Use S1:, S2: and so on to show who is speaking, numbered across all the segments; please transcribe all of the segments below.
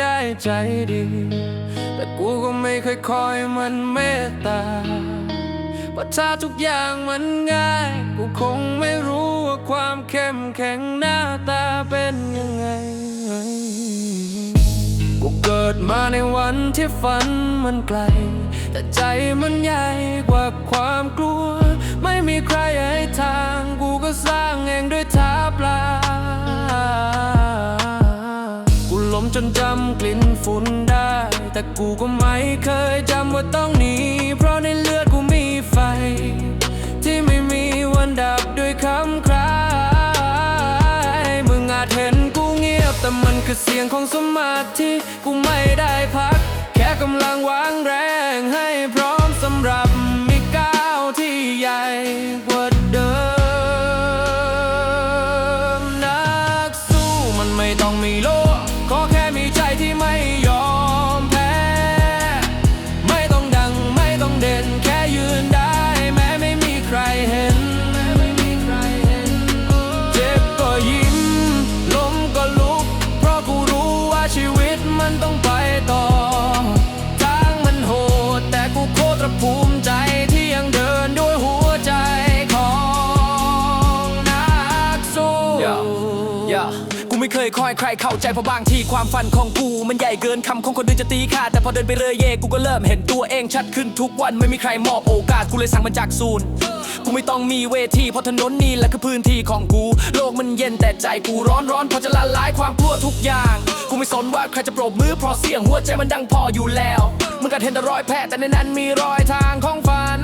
S1: ได้ใจดี แต่กูก็ไม่เคยคอยมันเมตตาเพราะถ้าทุกอย่างมันง่าย กูคงไม่รู้ว่าความเข้มแข็งหน้าตาเป็นยังไง กูเกิดมาในวันที่ฝันมันไกล แต่ใจมันใหญ่กว่าความ มจนจำกลิ่นฝุ่นได้ แต่กูก็ไม่เคยจำว่าต้องหนี เพราะในเลือดกูมีไฟ ที่ไม่มีวันดับด้วยคำครายมึงอาจเห็นกูเงียบ แต่มันคือเสียงของสมาธิกูไม่ได้พัก แค่กำลังวางแรงให้พร้อมสำหรับมีก้าวที่ใหญ่กว่าเดิมนักสู้มันไม่ต้องมีโล ไม่เคยคอยใค
S2: รเข้าใจเพราะบางทีความฝันของกู มันใหญ่เกินคำของคนอื่นจะตีค่าแต่พอเดินไปเรื่อยเย่กูก็เริ่มเห็นตัวเองชัดขึ้นทุกวันไม่มีใครมอบโอกาสกูเลยสั่งมันจากศูนย์กูไม่ต้องมีเวทีเพราะถนนนี่แหละคือพื้นที่ของกู โลกมันเย็นแต่ใจกูร้อนร้อนพอจะละลายความกลัวทุกอย่าง กูไม่สนว่าใครจะปรบมือเพราะเสียงหัวใจมันดังพออยู่แล้วมึงก็เห็นแต่รอยแผลแต่ในนั้นมีรอยทางของฝัน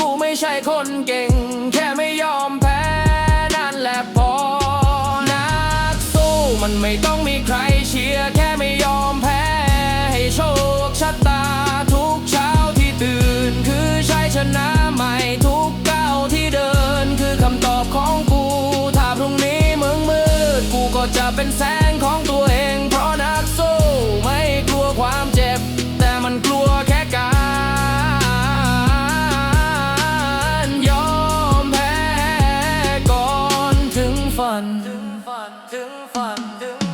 S2: กูไม่ใช่คนเก่ง แค่ไม่ มันไม่ต้องมีใครเชียร์แค่ไม่ยอมแพ้ ให้โชคชะตาทุกเช้าที่ตื่น คือชัยชนะใหม่ทุกก้าวที่เดิน คือคำตอบของกู ถ้าพรุ่งนี้มึงมืด กูก็จะเป็นแสงของตัวเอง phần. Thương phần thương phần thương